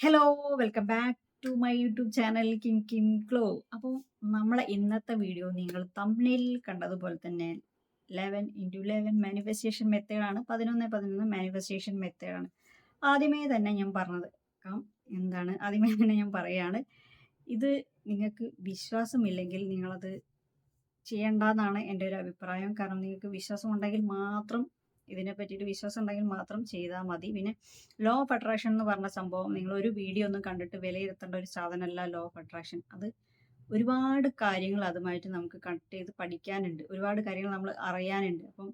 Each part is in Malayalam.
Hello welcome back to my YouTube channel Kim കിം ക്ലോ അപ്പോൾ നമ്മളെ ഇന്നത്തെ വീഡിയോ നിങ്ങൾ തമ്മിൽ കണ്ടതുപോലെ തന്നെ ലെവൻ ഇന്റു ലെവൻ മാനിഫെസ്റ്റേഷൻ മെത്തേഡാണ് പതിനൊന്ന് പതിനൊന്ന് മാനിഫെസ്റ്റേഷൻ മെത്തേഡാണ് ആദ്യമേ തന്നെ ഞാൻ പറഞ്ഞത് എന്താണ്? ആദ്യമേ തന്നെ ഞാൻ പറയുകയാണ് ഇത് നിങ്ങൾക്ക് വിശ്വാസമില്ലെങ്കിൽ നിങ്ങളത് ചെയ്യേണ്ടെന്നാണ് എന്റെ ഒരു അഭിപ്രായം. കാരണം നിങ്ങൾക്ക് വിശ്വാസം ഉണ്ടെങ്കിൽ മാത്രം ഇതിനെ പറ്റിയിട്ട് വിശ്വാസം ഉണ്ടെങ്കിൽ മാത്രം ചെയ്താൽ മതി. പിന്നെ ലോ ഓഫ് അട്രാക്ഷൻ എന്ന് പറഞ്ഞ സംഭവം നിങ്ങൾ ഒരു വീഡിയോ ഒന്നും കണ്ടിട്ട് വിലയിരുത്തേണ്ട ഒരു സാധനമല്ല ലോ ഓഫ് അട്രാക്ഷൻ അത് ഒരുപാട് കാര്യങ്ങൾ അതുമായിട്ട് നമുക്ക് കണക്ട് ചെയ്ത് പഠിക്കാനുണ്ട്. ഒരുപാട് കാര്യങ്ങൾ നമ്മൾ അറിയാനുണ്ട്. അപ്പം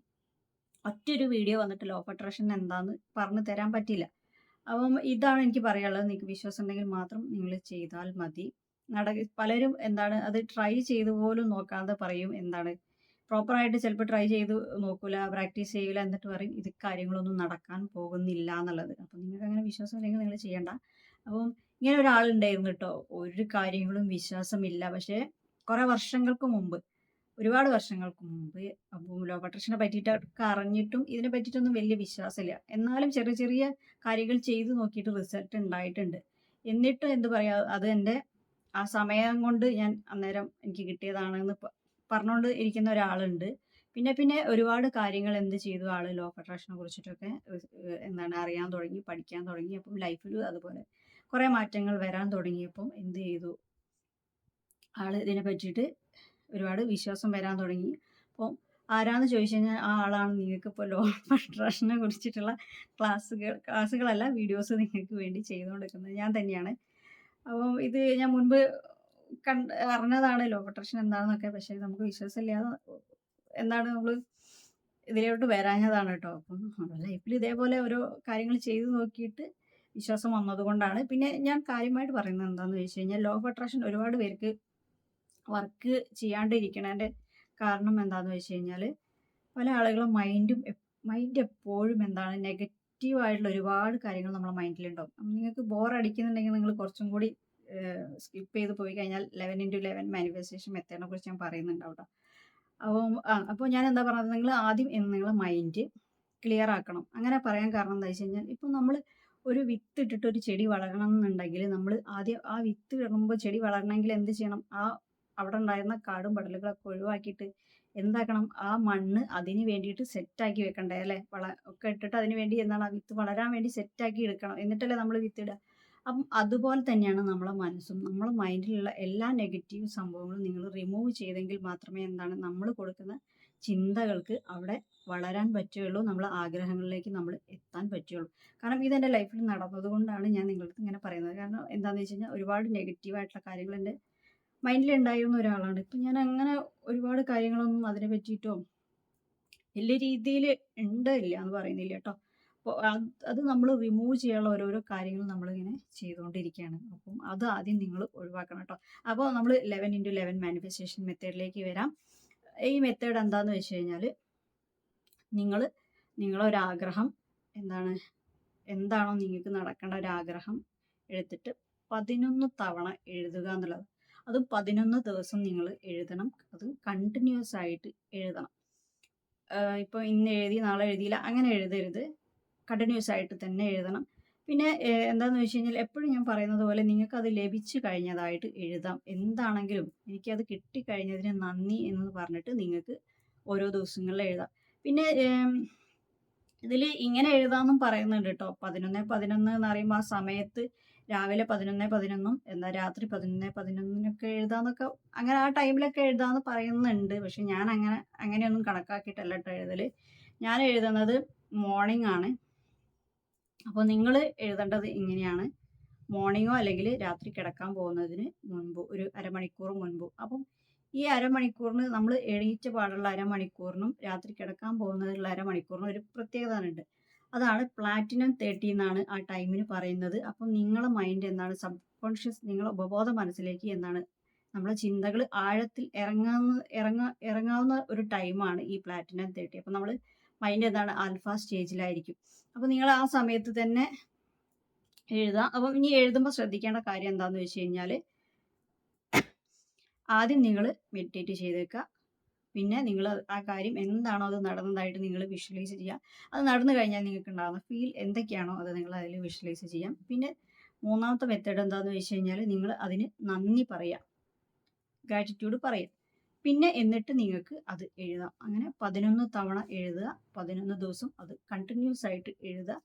ഒറ്റൊരു വീഡിയോ വന്നിട്ട് ലോ ഓഫ് അട്രാക്ഷൻ എന്താന്ന് പറഞ്ഞു തരാൻ പറ്റില്ല. അപ്പം ഇതാണ് എനിക്ക് പറയാനുള്ളത്. നിങ്ങൾക്ക് വിശ്വാസം ഉണ്ടെങ്കിൽ മാത്രം നിങ്ങൾ ചെയ്താൽ മതി. നട പലരും എന്താണ് അത് ട്രൈ ചെയ്തു പോലും നോക്കാതെ പറയും എന്താണ് പ്രോപ്പറായിട്ട് ചിലപ്പോൾ ട്രൈ ചെയ്ത് നോക്കൂല പ്രാക്ടീസ് ചെയ്യൂല എന്നിട്ട് പറയും ഇത് കാര്യങ്ങളൊന്നും നടക്കാൻ പോകുന്നില്ല എന്നുള്ളത്. അപ്പം നിങ്ങൾക്ക് അങ്ങനെ വിശ്വാസം ഇല്ലെങ്കിൽ നിങ്ങൾ ചെയ്യണ്ട. അപ്പം ഇങ്ങനെ ഒരാളുണ്ടായിരുന്നു കേട്ടോ. ഒരു കാര്യങ്ങളും വിശ്വാസമില്ല. പക്ഷേ കുറേ വർഷങ്ങൾക്ക് മുമ്പ് ഒരുപാട് വർഷങ്ങൾക്ക് മുമ്പ് ലോ പട്രഷനെ പറ്റിയിട്ടൊക്കെ അറിഞ്ഞിട്ടും ഇതിനെ പറ്റിയിട്ടൊന്നും വലിയ വിശ്വാസമില്ല. എന്നാലും ചെറിയ ചെറിയ കാര്യങ്ങൾ ചെയ്തു നോക്കിയിട്ട് റിസൾട്ട് ഉണ്ടായിട്ടുണ്ട്. എന്നിട്ടും എന്ത് പറയാ അത് എന്റെ ആ സമയം കൊണ്ട് ഞാൻ അന്നേരം എനിക്ക് കിട്ടിയതാണെന്ന് പറഞ്ഞുകൊണ്ട് ഇരിക്കുന്ന ഒരാളുണ്ട്. പിന്നെ പിന്നെ ഒരുപാട് കാര്യങ്ങൾ എന്ത് ചെയ്തു ആൾ ലോ അട്രാക്ഷനെ കുറിച്ചിട്ടൊക്കെ എന്താണ് അറിയാൻ തുടങ്ങി പഠിക്കാൻ തുടങ്ങി അപ്പം ലൈഫിൽ അതുപോലെ കുറേ മാറ്റങ്ങൾ വരാൻ തുടങ്ങിയപ്പം എന്ത് ചെയ്തു? ആൾ ഇതിനെ പറ്റിയിട്ട് ഒരുപാട് വിശ്വാസം വരാൻ തുടങ്ങി. അപ്പം ആരാന്ന് ചോദിച്ചു കഴിഞ്ഞാൽ ആ ആളാണ് നിങ്ങൾക്ക് ഇപ്പോൾ ലോ അട്രാക്ഷനെ കുറിച്ചിട്ടുള്ള ക്ലാസ്സുകൾ ക്ലാസ്സുകളല്ല വീഡിയോസ് നിങ്ങൾക്ക് വേണ്ടി ചെയ്തുകൊണ്ടിരിക്കുന്നത്. ഞാൻ തന്നെയാണ്. അപ്പോൾ ഇത് ഞാൻ മുൻപ് കണ്ട് അറിഞ്ഞതാണ് ലോ പ്രൊട്ടക്ഷൻ എന്താണെന്നൊക്കെ പക്ഷെ നമുക്ക് വിശ്വാസമില്ലാതെ എന്താണ് നമ്മൾ ഇതിലോട്ട് വരാഞ്ഞതാണ് കേട്ടോ. അപ്പം നമ്മുടെ ലൈഫിൽ ഇതേപോലെ ഓരോ കാര്യങ്ങൾ ചെയ്തു നോക്കിയിട്ട് വിശ്വാസം വന്നതുകൊണ്ടാണ്. പിന്നെ ഞാൻ കാര്യമായിട്ട് പറയുന്നത് എന്താണെന്ന് വെച്ച് കഴിഞ്ഞാൽ ലോ ഓഫ് അട്രാക്ഷൻ ഒരുപാട് പേർക്ക് വർക്ക് ചെയ്യാണ്ടിരിക്കണതിന്റെ കാരണം എന്താണെന്ന് വെച്ച് കഴിഞ്ഞാൽ പല ആളുകളും മൈൻഡും മൈൻഡ് എപ്പോഴും എന്താണ് നെഗറ്റീവായിട്ടുള്ള ഒരുപാട് കാര്യങ്ങൾ നമ്മുടെ മൈൻഡിലുണ്ടാവും നിങ്ങൾക്ക് ബോർ അടിക്കുന്നുണ്ടെങ്കിൽ നിങ്ങൾ കുറച്ചും കൂടി സ്കിപ്പ് ചെയ്ത് പോയി കഴിഞ്ഞാൽ ലെവൻ ഇന്റു ലെവൻ മാനിഫെസ്റ്റേഷൻ മെത്തേഡിനെ കുറിച്ച് ഞാൻ പറയുന്നുണ്ടാവും അപ്പോൾ അപ്പോൾ ഞാൻ എന്താ പറയുന്നത് നിങ്ങൾ ആദ്യം നിങ്ങൾ മൈൻഡ് ക്ലിയർ ആക്കണം. അങ്ങനെ പറയാൻ കാരണം എന്താ വെച്ച് കഴിഞ്ഞാൽ ഇപ്പോൾ നമ്മൾ ഒരു വിത്ത് ഇട്ടിട്ട് ഒരു ചെടി വളരണം എന്നുണ്ടെങ്കിൽ നമ്മൾ ആദ്യം ആ വിത്ത് ഇടുമ്പോൾ ചെടി വളരണമെങ്കിൽ എന്ത് ചെയ്യണം? ആ അവിടെ ഉണ്ടായിരുന്ന കാടും പടലുകളൊക്കെ ഒഴിവാക്കിയിട്ട് എന്താക്കണം? ആ മണ്ണ് അതിന് വേണ്ടിയിട്ട് സെറ്റാക്കി വെക്കണ്ടേ അല്ലേ? വള ഒക്കെ ഇട്ടിട്ട് അതിന് വേണ്ടി എന്താണ്? ആ വിത്ത് വളരാൻ വേണ്ടി സെറ്റാക്കി എടുക്കണം. എന്നിട്ടല്ലേ നമ്മൾ വിത്ത് ഇടുക. അപ്പം അതുപോലെ തന്നെയാണ് നമ്മളെ മനസ്സും. നമ്മളെ മൈൻഡിലുള്ള എല്ലാ നെഗറ്റീവ് സംഭവങ്ങളും നിങ്ങൾ റിമൂവ് ചെയ്തെങ്കിൽ മാത്രമേ എന്താണ് നമ്മൾ കൊടുക്കുന്ന ചിന്തകൾക്ക് അവിടെ വളരാൻ പറ്റുകയുള്ളൂ. നമ്മളെ ആഗ്രഹങ്ങളിലേക്ക് നമ്മൾ എത്താൻ പറ്റുകയുള്ളൂ. കാരണം ഇതെന്റെ ലൈഫിൽ നടന്നതുകൊണ്ടാണ് ഞാൻ നിങ്ങൾക്ക് ഇങ്ങനെ പറയുന്നത്. കാരണം എന്താണെന്ന് വെച്ച് കഴിഞ്ഞാൽ ഒരുപാട് നെഗറ്റീവായിട്ടുള്ള കാര്യങ്ങൾ എന്റെ മൈൻഡിൽ ഉണ്ടായിരുന്ന ഒരാളാണ്. ഇപ്പം ഞാൻ അങ്ങനെ ഒരുപാട് കാര്യങ്ങളൊന്നും അതിനെ പറ്റിയിട്ടോ വലിയ രീതിയിൽ ഉണ്ടല്ല എന്ന് പറയുന്നില്ല കേട്ടോ. അത് നമ്മൾ റിമൂവ് ചെയ്യാനുള്ള ഓരോരോ കാര്യങ്ങൾ നമ്മളിങ്ങനെ ചെയ്തുകൊണ്ടിരിക്കുകയാണ്. അപ്പം അത് ആദ്യം നിങ്ങൾ ഒഴിവാക്കണം കേട്ടോ. അപ്പോൾ നമ്മൾ ലെവൻ ഇന്റു ലെവൻ മാനിഫെസ്റ്റേഷൻ മെത്തേഡിലേക്ക് വരാം. ഈ മെത്തേഡ് എന്താണെന്ന് വെച്ച് കഴിഞ്ഞാൽ നിങ്ങൾ നിങ്ങളൊരാഗ്രഹം എന്താണ് എന്താണോ നിങ്ങൾക്ക് നടക്കേണ്ട ഒരാഗ്രഹം എടുത്തിട്ട് പതിനൊന്ന് തവണ എഴുതുക എന്നുള്ളത്. അത് പതിനൊന്ന് ദിവസം നിങ്ങൾ എഴുതണം. അത് കണ്ടിന്യൂസ് ആയിട്ട് എഴുതണം. ഇപ്പോൾ ഇന്ന് എഴുതി നാളെ എഴുതിയില്ല അങ്ങനെ എഴുതരുത്. കണ്ടിന്യൂസ് ആയിട്ട് തന്നെ എഴുതണം. പിന്നെ എന്താണെന്ന് വെച്ച് കഴിഞ്ഞാൽ എപ്പോഴും ഞാൻ പറയുന്നത് പോലെ നിങ്ങൾക്ക് അത് ലഭിച്ചു കഴിഞ്ഞതായിട്ട് എഴുതാം. എന്താണെങ്കിലും എനിക്കത് കിട്ടിക്കഴിഞ്ഞതിന് നന്ദി എന്ന് പറഞ്ഞിട്ട് നിങ്ങൾക്ക് ഓരോ ദിവസങ്ങളിൽ എഴുതാം. പിന്നെ ഇതിൽ ഇങ്ങനെ എഴുതാമെന്നും പറയുന്നുണ്ട് കേട്ടോ പതിനൊന്ന് പതിനൊന്ന് എന്ന് പറയുമ്പോൾ ആ സമയത്ത് രാവിലെ പതിനൊന്ന് പതിനൊന്നും എന്താ രാത്രി പതിനൊന്ന് പതിനൊന്നിനൊക്കെ എഴുതാമെന്നൊക്കെ അങ്ങനെ ആ ടൈമിലൊക്കെ എഴുതാമെന്ന് പറയുന്നുണ്ട്. പക്ഷെ ഞാൻ അങ്ങനെ അങ്ങനെയൊന്നും കണക്കാക്കിയിട്ടല്ല കേട്ടോ എഴുതൽ ഞാൻ എഴുതുന്നത് മോർണിംഗ് ആണ്. അപ്പോൾ നിങ്ങൾ എഴുതേണ്ടത് ഇങ്ങനെയാണ്. മോർണിംഗോ അല്ലെങ്കിൽ രാത്രി കിടക്കാൻ പോകുന്നതിന് മുൻപ് ഒരു അരമണിക്കൂർ മുൻപ്. അപ്പം ഈ അരമണിക്കൂറിന് നമ്മൾ എണീറ്റ പാടുള്ള അരമണിക്കൂറിനും രാത്രി കിടക്കാൻ പോകുന്നതിനുള്ള അരമണിക്കൂറിനും ഒരു പ്രത്യേകത ഉണ്ട് അതാണ് പ്ലാറ്റിനം തേർട്ടി എന്നാണ് ആ ടൈമിന് പറയുന്നത്. അപ്പം നിങ്ങളെ മൈൻഡ് എന്താണ്? സബ് കോൺഷ്യസ് നിങ്ങളെ ഉപബോധ മനസ്സിലേക്ക് എന്നാണ് നമ്മളെ ചിന്തകൾ ആഴത്തിൽ ഇറങ്ങാവുന്ന ഇറങ്ങ ഇറങ്ങാവുന്ന ഒരു ടൈമാണ് ഈ പ്ലാറ്റിനം തേർട്ടി. അപ്പം നമ്മൾ മൈൻഡ് എന്താണ് ആൽഫ സ്റ്റേജിലായിരിക്കും. അപ്പോൾ നിങ്ങൾ ആ സമയത്ത് തന്നെ എഴുതാം അപ്പം ഇനി എഴുതുമ്പോൾ ശ്രദ്ധിക്കേണ്ട കാര്യം എന്താണെന്ന് വെച്ച് കഴിഞ്ഞാൽ ആദ്യം നിങ്ങൾ മെഡിറ്റേറ്റ് ചെയ്തേക്കുക പിന്നെ നിങ്ങൾ ആ കാര്യം എന്താണോ അത് നടന്നതായിട്ട് നിങ്ങൾ വിഷ്വലൈസ് ചെയ്യുക. അത് നടന്നു കഴിഞ്ഞാൽ നിങ്ങൾക്ക് ഉണ്ടാകുന്ന ഫീൽ എന്തൊക്കെയാണോ അത് നിങ്ങൾ അതിൽ വിഷ്വലൈസ് ചെയ്യാം. പിന്നെ മൂന്നാമത്തെ മെത്തേഡ് എന്താണെന്ന് വെച്ച് കഴിഞ്ഞാൽ നിങ്ങൾ അതിന് നന്ദി പറയുക. ഗ്രാറ്റിറ്റ്യൂഡ് പറയുക. പിന്നെ എന്നിട്ട് നിങ്ങൾക്ക് അത് എഴുതാം. അങ്ങനെ പതിനൊന്ന് തവണ എഴുതുക പതിനൊന്ന് ദിവസം അത് കണ്ടിന്യൂസ് ആയിട്ട് എഴുതുക.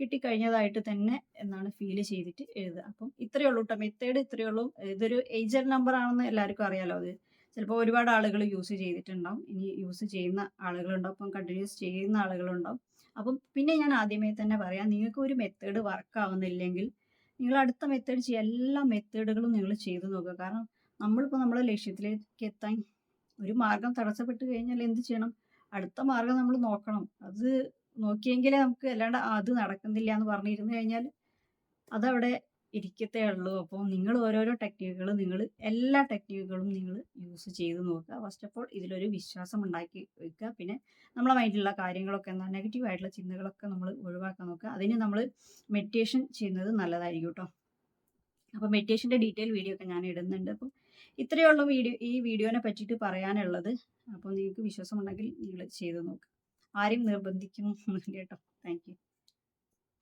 കിട്ടിക്കഴിഞ്ഞതായിട്ട് തന്നെ എന്നാണ് ഫീൽ ചെയ്തിട്ട് എഴുതുക. അപ്പം ഇത്രയേ ഉള്ളൂ കേട്ടോ മെത്തേഡ് ഇത്രയേ ഉള്ളൂ. ഇതൊരു ഏജർ നമ്പർ ആണെന്ന് എല്ലാവർക്കും അറിയാലോ അത്. ചിലപ്പോൾ ഒരുപാട് ആളുകൾ യൂസ് ചെയ്തിട്ടുണ്ടാവും. ഇനി യൂസ് ചെയ്യുന്ന ആളുകളുണ്ടാവും. അപ്പം കണ്ടിന്യൂസ് ചെയ്യുന്ന ആളുകളുണ്ടാവും. അപ്പം പിന്നെ ഞാൻ ആദ്യമേ തന്നെ പറയാം. നിങ്ങൾക്ക് ഒരു മെത്തേഡ് വർക്ക് ആവുന്നില്ലെങ്കിൽ നിങ്ങൾ അടുത്ത മെത്തേഡ് ചെയ്യുക എല്ലാ മെത്തേഡുകളും നിങ്ങൾ ചെയ്തു നോക്കുക. കാരണം നമ്മളിപ്പോൾ നമ്മളെ ലക്ഷ്യത്തിലേക്ക് എത്താൻ ഒരു മാർഗം തടസ്സപ്പെട്ട് കഴിഞ്ഞാൽ എന്ത് ചെയ്യണം? അടുത്ത മാർഗം നമ്മൾ നോക്കണം. അത് നോക്കിയെങ്കിലേ നമുക്ക് അല്ലാണ്ട് അത് നടക്കുന്നില്ല എന്ന് പറഞ്ഞിരുന്നു കഴിഞ്ഞാൽ അതവിടെ ഇരിക്കത്തേ ഉള്ളൂ. അപ്പോൾ നിങ്ങൾ ഓരോരോ ടെക്നിക്കുകൾ നിങ്ങൾ എല്ലാ ടെക്നിക്കുകളും നിങ്ങൾ യൂസ് ചെയ്ത് നോക്കുക. ഫസ്റ്റ് ഓഫ് ഓൾ ഇതിലൊരു വിശ്വാസം ഉണ്ടാക്കി വെക്കുക. പിന്നെ നമ്മളെ മൈൻഡിലുള്ള കാര്യങ്ങളൊക്കെ എന്താ നെഗറ്റീവ് ആയിട്ടുള്ള ചിന്തകളൊക്കെ നമ്മൾ ഒഴിവാക്കാൻ നോക്കുക. അതിന് നമ്മൾ മെഡിറ്റേഷൻ ചെയ്യുന്നത് നല്ലതായിരിക്കും കേട്ടോ അപ്പോൾ മെഡിറ്റേഷന്റെ ഡീറ്റെയിൽ വീഡിയോ ഒക്കെ ഞാൻ ഇടുന്നുണ്ട്. അപ്പം ഇത്രയേ ഉള്ളൂ വീഡിയോ ഈ വീഡിയോനെ പറ്റിയിട്ട് പറയാനുള്ളത്. അപ്പോൾ നിങ്ങൾക്ക് വിശ്വാസമുണ്ടെങ്കിൽ നിങ്ങൾ ചെയ്തു നോക്കുക ആരെയും നിർബന്ധിക്കുന്നു കേട്ടോ. താങ്ക്